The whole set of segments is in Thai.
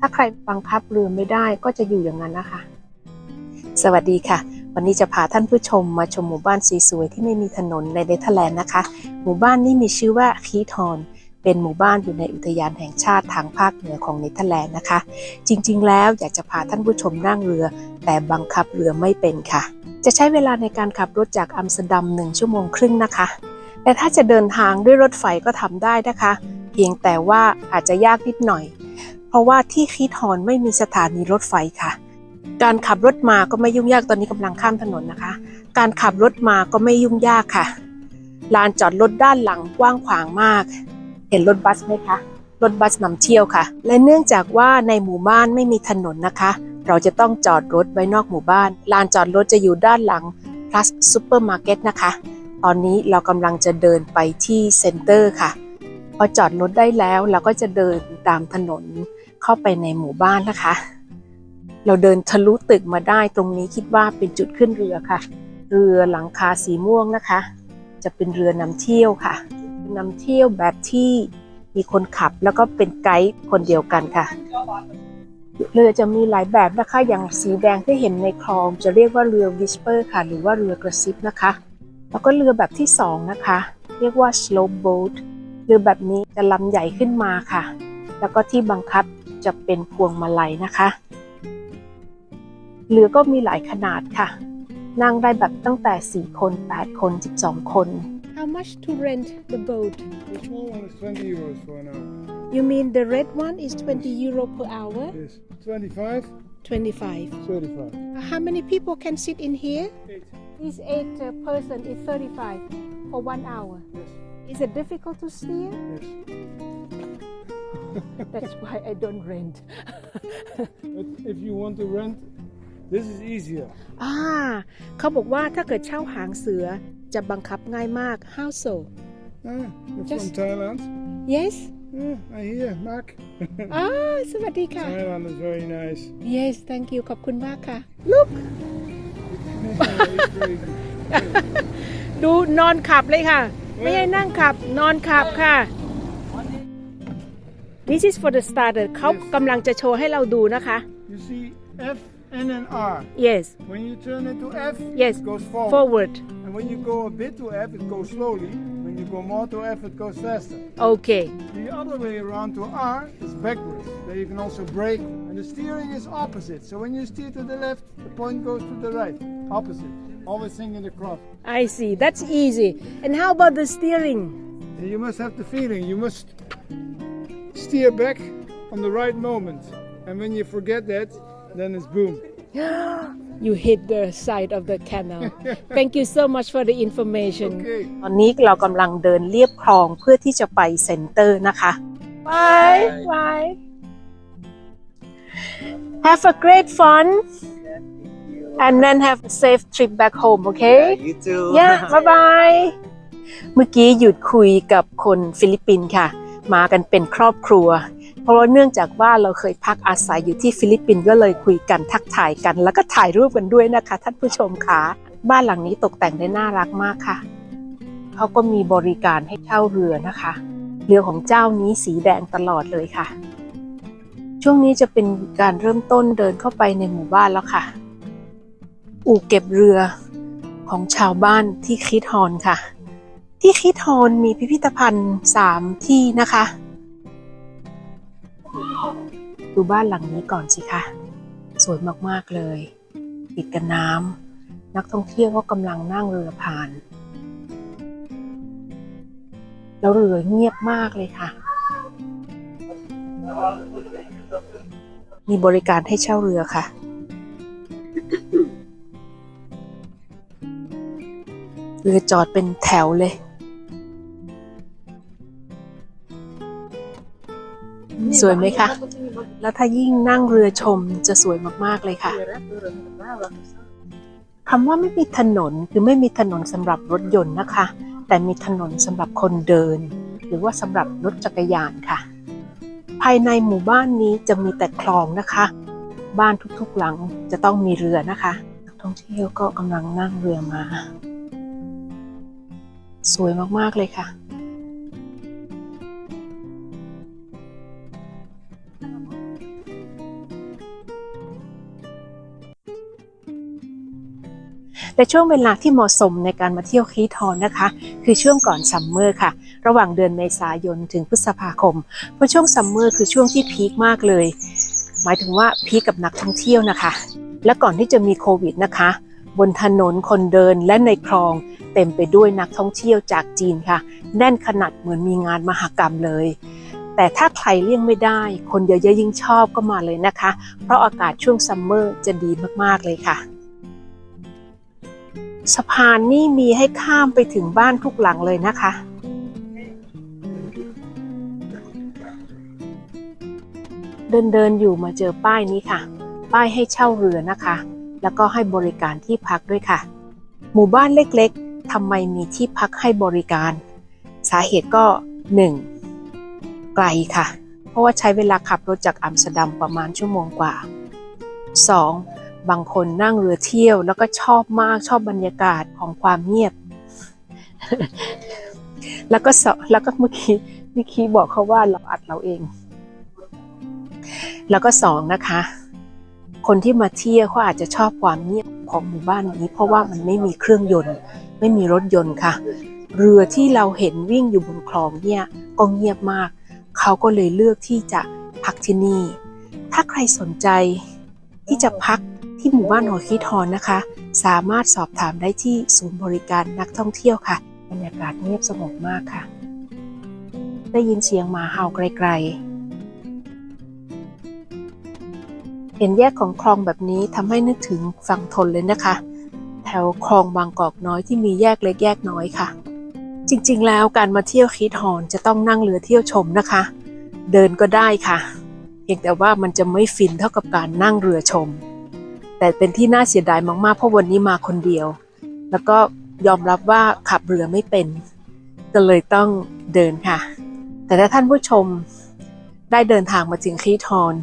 ถ้าใครบังคับเรือไม่ได้ก็จะอยู่อย่างนั้นนะคะ สวัสดีค่ะ วันนี้จะพาท่านผู้ชมมาชมหมู่บ้านสวยๆที่ไม่มีถนนในเนเธอร์แลนด์นะคะ หมู่บ้านนี้มีชื่อว่าคีทอนเป็นหมู่บ้านอยู่ในอุทยานแห่งชาติทางภาคเหนือของเนเธอร์แลนด์นะคะ จริงๆ แล้วอยากจะพาท่านผู้ชมนั่งเรือ แต่บังคับเรือไม่เป็นค่ะ จะใช้เวลาในการขับรถจากอัมสเตอร์ดัมหนึ่งชั่วโมงครึ่งนะคะ แต่ถ้าจะเดินทางด้วยรถไฟก็ทำได้นะคะ เพียงแต่ว่าอาจจะยากนิดหน่อย เพราะว่าที่คีทอนไม่มีสถานีรถไฟค่ะ การขับรถมาก็ไม่ยุ่งยากตอนนี้กำลังข้ามถนนนะคะ การขับรถมาก็ไม่ยุ่งยากค่ะ ลานจอดรถด้านหลังกว้างขวางมาก เห็นรถบัสไหมคะรถบัสนำเที่ยวค่ะ และเนื่องจากว่าในหมู่บ้านไม่มีถนนนะคะ เราจะต้องจอดรถไว้นอกหมู่บ้าน ลานจอดรถจะอยู่ด้านหลัง plus supermarket นะคะ ตอนนี้เรากำลังจะเดินไปที่เซ็นเตอร์ค่ะ พอจอดรถได้แล้วเราก็จะเดินตามถนน เข้าไปในหมู่บ้านนะคะ เราเดินทะลุตึกมาได้ตรงนี้คิดว่าเป็นจุดขึ้นเรือค่ะ เรือหลังคาสีม่วงนะคะ จะเป็นเรือนำเที่ยวค่ะนำเที่ยวแบบที่มีคนขับแล้วก็เป็นไกด์คนเดียวกันค่ะ เรือจะมีหลายแบบนะคะ อย่างสีแดงที่เห็นในคลองจะเรียกว่าเรือวิสเปอร์ค่ะ หรือว่าเรือกระซิบนะคะ แล้วก็เรือแบบที่สองนะคะ เรียกว่า slope boat เรือแบบนี้จะลำใหญ่ขึ้นมาค่ะ แล้วก็ที่บังคับ จะเป็นพวงมาลัยนะคะเรือก็มีหลายขนาดค่ะ นั่งได้แบบตั้งแต่ 4 คน 8 คน 12 คน How much to rent the boat The small one is 20 euros for an hour. You mean the red one is 20 euro per hour Yes. 25, 25 35. How many people can sit in here Eight. This eight uh, person is 35 for one hour Yes. Is it difficult to steer Yes. That's why I don't rent But if you want to rent, this is easier. อ่าเขาบอกว่าถ้าเกิดเช่าหางเสือจะบังคับง่ายมาก How so Ah, you're Just- from Thailand? Yes Yeah, I hear. Mark. อ่าสวัสดีค่ะ Thailand is very nice. Yes thank you ขอบคุณมากค่ะ It's crazy. ดูนอนขับเลยค่ะ ไม่ให้นั่งขับนอนขับค่ะ This is for the starter เขากำลังจะโชว์ให้เราดูนะคะ You see F, N, and R. Yes When you turn it to F, Yes. it goes forward. forward And when you go a bit to F, it goes slowly. When you go more to F, it goes faster. Okay The other way around to R is backwards. There you can also brake. And the steering is opposite. So when you steer to the left, the point goes to the right. Opposite. Always thinking the cross. I see that's easy and how about the steering And you must have the feeling. You must steer back on the right moment. And when you forget that, then it's boom. you hit the side of the canal Thank you so much for the information Okay. ตอนนี้เรากำลังเดินเลียบคลองเพื่อที่จะไปเซ็นเตอร์นะคะ Bye bye Have a great fun and then have a safe trip back home okay You too. Yeah bye bye เมื่อกี้หยุดคุยกับคนฟิลิปปินส์ค่ะ มากันเป็นครอบครัว เพราะว่าเนื่องจากว่าเราเคยพักอาศัยอยู่ที่ฟิลิปปินส์ก็เลยคุยกันทักทายกัน แล้วก็ถ่ายรูปกันด้วยนะคะ ท่านผู้ชมค่ะบ้านหลังนี้ตกแต่งได้น่ารักมากค่ะเขาก็มีบริการให้เช่าเรือนะคะ เรือของเจ้านี้สีแดงตลอดเลยค่ะ ช่วงนี้จะเป็นการเริ่มต้นเดินเข้าไปในหมู่บ้านแล้วค่ะ อู่เก็บเรือของชาวบ้านที่คิดฮอนค่ะ ที่คิดฮอนมีพิพิธภัณฑ์สามที่นะคะ ดูบ้านหลังนี้ก่อนสิคะสวยมากๆเลย ติดกับน้ำนักท่องเที่ยวก็กำลังนั่งเรือผ่าน แล้วเรือเงียบมากเลยค่ะ มีบริการให้เช่าเรือค่ะเรือจอดเป็นแถวเลย สวยไหมคะ แล้วถ้ายิ่งนั่งเรือชมจะสวยมากๆเลยค่ะคำว่าไม่มีถนนคือไม่มีถนนสำหรับรถยนต์นะคะ แต่มีถนนสำหรับคนเดิน หรือว่าสำหรับรถจักรยานค่ะ ภายในหมู่บ้านนี้จะมีแต่คลองนะคะ บ้านทุกๆหลังจะต้องมีเรือนะคะนักท่องเที่ยวก็กำลังนั่งเรือมา สวยมากๆเลยค่ะ และช่วงเวลาที่เหมาะสมในการมาเที่ยวคีทอนนะคะ คือช่วงก่อนซัมเมอร์ค่ะ ระหว่างเดือนเมษายนถึงพฤษภาคม เพราะช่วงซัมเมอร์คือช่วงที่พีคมากเลย หมายถึงว่าพีคกับนักท่องเที่ยวนะคะ และก่อนที่จะมีโควิดนะคะ บนถนนคนเดินและในคลองเต็มไปด้วยนักท่องเที่ยวจากจีนค่ะ แน่นขนาดเหมือนมีงานมหกรรมเลยแต่ถ้าใครเลี่ยงไม่ได้ คนเยอะๆยิ่งชอบก็มาเลยนะคะ เพราะอากาศช่วงซัมเมอร์จะดีมากๆเลยค่ะ สะพานนี่มีให้ข้ามไปถึงบ้านทุกหลังเลยนะคะ เดินเดินอยู่มาเจอป้ายนี้ค่ะ ป้ายให้เช่าเรือนะคะ แล้วก็ให้บริการที่พักด้วยค่ะ หมู่บ้านเล็กๆทำไมมีที่พักให้บริการ สาเหตุก็ 1. ไกลค่ะ เพราะว่าใช้เวลาขับรถจากอัมสเตอร์ดัมประมาณชั่วโมงกว่า 2. บางคนนั่งเรือเที่ยวแล้วก็ชอบมากชอบบรรยากาศของความเงียบ แล้วก็แล้วก็เมื่อกี้เมื่อกี้บอกเขาว่าเราอัดเราเอง แล้วก็สองนะคะ คนที่มาเที่ยวเขาอาจจะชอบความเงียบของหมู่บ้านนี้ เพราะว่ามันไม่มีเครื่องยนต์ ไม่มีรถยนต์ค่ะ เรือที่เราเห็นวิ่งอยู่บนคลองเนี่ยก็เงียบมาก เขาก็เลยเลือกที่จะพักที่นี่ ถ้าใครสนใจที่จะพัก ที่หมู่บ้านหอคีทอนนะคะ สามารถสอบถามได้ที่ศูนย์บริการนักท่องเที่ยวค่ะบรรยากาศเงียบสงบมากค่ะ ได้ยินเสียงหมาเห่าไกลๆ เห็นแยกของคลองแบบนี้ทำให้นึกถึงฝั่งทนเลยนะคะ แถวคลองบางกอกน้อยที่มีแยกเล็กแยกน้อยค่ะ จริงๆ แล้วการมาเที่ยวคีทอนจะต้องนั่งเรือเที่ยวชมนะคะ เดินก็ได้ค่ะเพียงแต่ว่ามันจะไม่ฟินเท่ากับการนั่งเรือชม แต่เป็นที่น่าเสียดายมากๆ เพราะวันนี้มาคนเดียว แล้วก็ยอมรับว่าขับเรือไม่เป็น ก็เลยต้องเดินค่ะ แต่ถ้าท่านผู้ชมได้เดินทางมาถึงคีทอน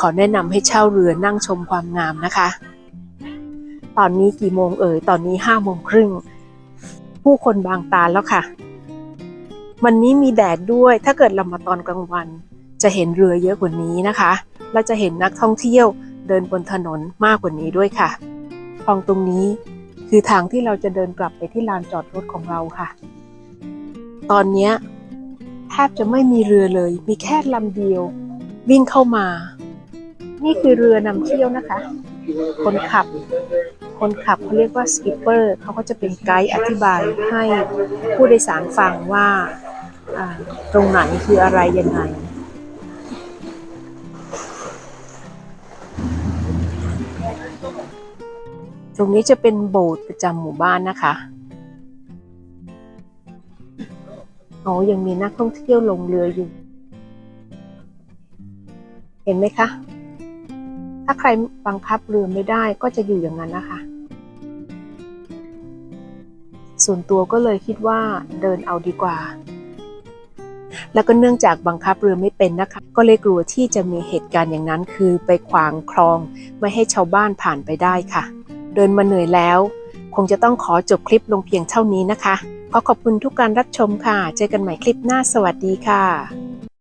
ขอแนะนำให้เช่าเรือนั่งชมความงามนะคะ ตอนนี้กี่โมงเอ่ย ตอนนี้ห้าโมงครึ่ง ผู้คนบางตาแล้วค่ะ วันนี้มีแดดด้วย ถ้าเกิดเรามาตอนกลางวัน จะเห็นเรือเยอะกว่านี้นะคะ เราจะเห็นนักท่องเที่ยว เดินบนถนนมากกว่านี้ด้วยค่ะคลองตรงนี้คือทางที่เราจะเดินกลับไปที่ลานจอดรถของเราค่ะ ตอนนี้แทบจะไม่มีเรือเลย มีแค่ลำเดียว วิ่งเข้ามา นี่คือเรือนำเที่ยวนะคะ คนขับ คนขับเขาเรียกว่าสกิปเปอร์เขาก็จะเป็นไกด์อธิบายให้ผู้โดยสารฟังว่าตรงไหนคืออะไรยังไง รงนี้จะเป็นโบสถ์ประจำหมู่บ้านนะคะโอ๋อยังมีนักท่องเที่ยวลงเรืออยู่ เห็นไหมคะ ถ้าใครบังคับเรือไม่ได้ก็จะอยู่อย่างนั้นนะคะ ส่วนตัวก็เลยคิดว่าเดินเอาดีกว่า แล้วก็เนื่องจากบังคับเรือไม่เป็นนะคะ ก็เลยกลัวที่จะมีเหตุการณ์อย่างนั้น คือไปขวางคลองไม่ให้ชาวบ้านผ่านไปได้ค่ะ เดินมาเหนื่อยแล้ว คงจะต้องขอจบคลิปลงเพียงเท่านี้นะคะ ขอขอบคุณทุกการรับชมค่ะ เจอกันใหม่คลิปหน้าสวัสดีค่ะ